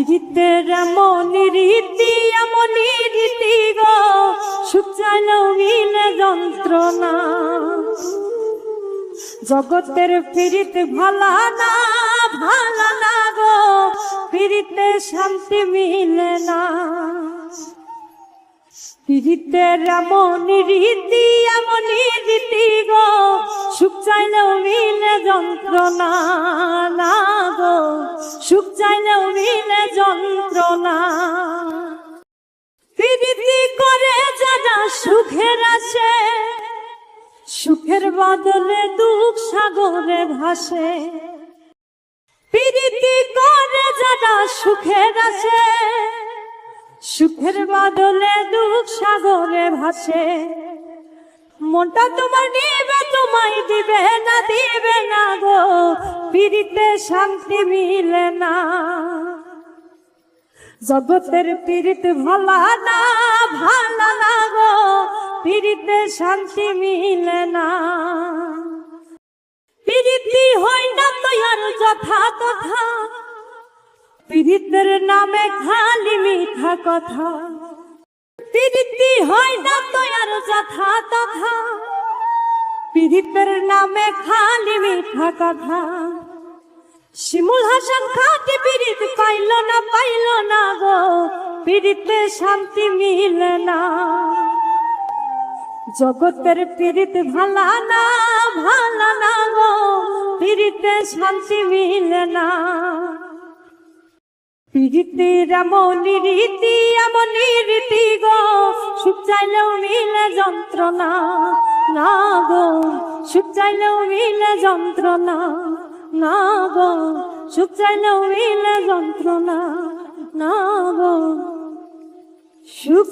পীড়িতের এমন রীতি এমন রীতি গো। সুখ চাইলেও মিলে যন্ত্রণা। জগতের পীড়িত ভালা না ভালা না গো। পীড়িতে শান্তি মিলে না। পীড়িতের এমন রীতি এমন রীতি গো। সুখ চাইলেও যন্ত্রণা না সুখ চাইলেও মিলে যন্ত্রণা। পীড়িতি করে যারা সুখের আসে সুখের বদলে দুঃখ সাগরে ভাসে। পীড়িতি করে যারা সুখের আসে সুখের বদলে দুঃখ সাগরে ভাসে। মনটা তোমার নিবে তোমায় দিবে না দিবে না গো। পীড়িতে শান্তি মিলে না। জগতের পীড়িত ভালা না ভালা না গো। পীড়িতে শান্তি মিলে না। পীড়িতি হয় না তো আর যথা তথা পীড়িতের নামে খালি মিঠা কথা। পীড়িতি হয় না তো আর যথা তথা পীড়িতের নামে খালি মিঠা কথা। শিমুল হাসান খাটি পীড়িত পাইল না পাইল না গো, পীড়িতে শান্তি মিলে না। জগতের পীড়িত ভালা না ভালা না গো, পীড়িতে শান্তি মিলে না। পীড়িতের এমন রীতি এমন রীতি গো, সুখ চাইলেও মিলে যন্ত্রণা। না গো সুখ চাইলেও মিলে যন্ত্রণা। না গো সুখ চাইলেও মিলে যন্ত্রণা। না গো সুখ